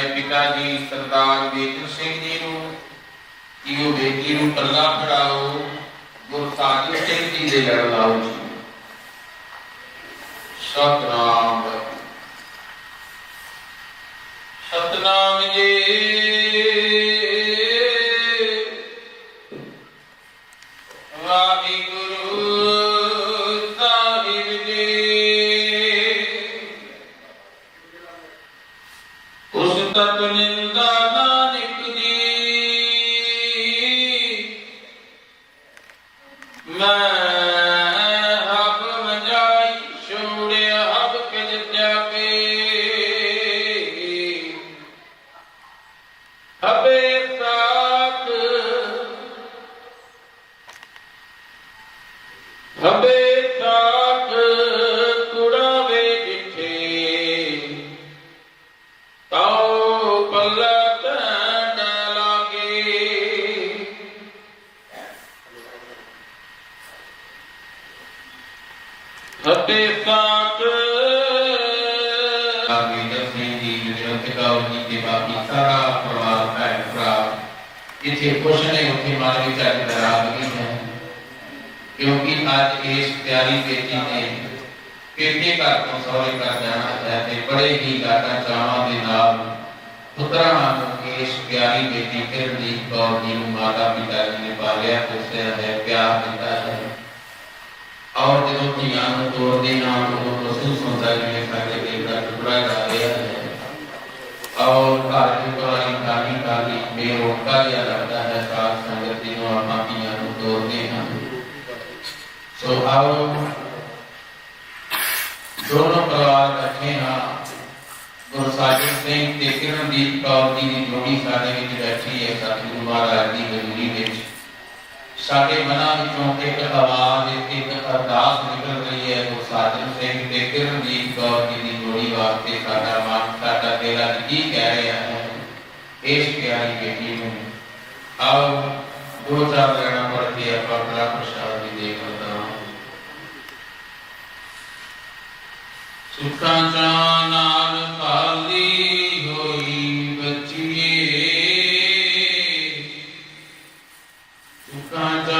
ਆਪਣੇ ਪਿਤਾ ਜੀ, ਸਰਦਾਰ ਬੇਚਨ ਸਿੰਘ ਜੀ ਨੂੰ ਕਿ ਬੇਟੀ ਨੂੰ ਪੱਲਾ ਫੜਾਓ, ਗੁਰੂ ਸਿੰਘ ਜੀ ਦੇ ਲੜ ਲਾਓ ਜੀ। ਸਤਨਾਮ। ਸਤਨਾਮ ਜੀ। ਵਾਹਿਗੁਰੂ। 那。क्योंकि आज इस प्यारी बेटी ने पेके घर तो सौरे जाना चाहते बड़े ही लाडा चावा के नाल पुत्रा इस प्यारी बेटी किरणदीप कौर जी माता पिता जी ने पालिया पोसया है, प्यार दिता है। ਹੈ ਪਿਆਰ ਦਿੱਤਾ ਹੈ ਔਰ ਜਦੋਂ ਧੀਆਂ ਨੂੰ ਤੋਰਦੇ ਨਾਲ ਉਹ ਮਹਿਸੂਸ ਹੁੰਦਾ ਜਿਵੇਂ ਸਾਡੇ ਦਿਲ ਦਾ ਟੁਕੜਾ ਗਾ ਰਿਹਾ ਹੈ ਔਰ ਘਰ ਦੀ ਪੁਰਾਣੀ ਕਾਲੀ ਕਾਲੀ ਬੇਰੋਕਾ ਜਿਹਾ ਲੱਗਦਾ ਹੈ ਸਾਧ ਸੰਗਤ ਜੀ ਨੂੰ ਆਪਾਂ ਧੀਆਂ ਨੂੰ ਤੋਰਦੇ ਹਾਂ ਸੋ ਆਓ ਦੋਨੋਂ ਪਰਿਵਾਰ ਇਕੱਠੇ ਹਾਂ ਗੁਰੂ ਸਾਹਿਬ ਸਿੰਘ ਤੇ ਕਿਰਨਦੀਪ ਕੌਰ ਜੀ ਦੀ ਜੋੜੀ ਸਾਡੇ ਵਿੱਚ ਬੈਠੀ ਹੈ ਸਤਿਗੁਰੂ ਮਹਾਰਾਜ ਦੀ ਹਜ਼ੂਰੀ ਵਿੱਚ ਸਾਡੇ ਮਨਾਂ ਵਿੱਚੋਂ ਇੱਕ ਆਵਾਜ਼ ਇੱਕ ਅਰਦਾਸ ਨਿਕਲ ਰਹੀ ਹੈ ਗੁਰੂ ਸਾਹਿਬ ਸਿੰਘ ਤੇ ਕਿਰਨਦੀਪ ਕੌਰ ਜੀ ਦੀ ਜੋੜੀ ਵਾਸਤੇ ਸਾਡਾ ਮਨ ਸਾਡਾ ਦਿਲ ਅੱਜ ਕੀ ਕਹਿ ਰਿਹਾ ਹੈ ਇਸ ਪਿਆਰੀ ਬੇਟੀ ਨੂੰ ਆਓ ਦੋ ਚਾਰ ਲੈਣਾ ਪੜ ਕੇ ਆਪਾਂ ਕਲਾ ਪ੍ਰਸ਼ਾਦ ਦੀ ਦੇਖ ਲਦਾ ਸੁਖਾਂ ਚਾ ਸੁਖਾਂ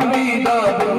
তুমি দাদু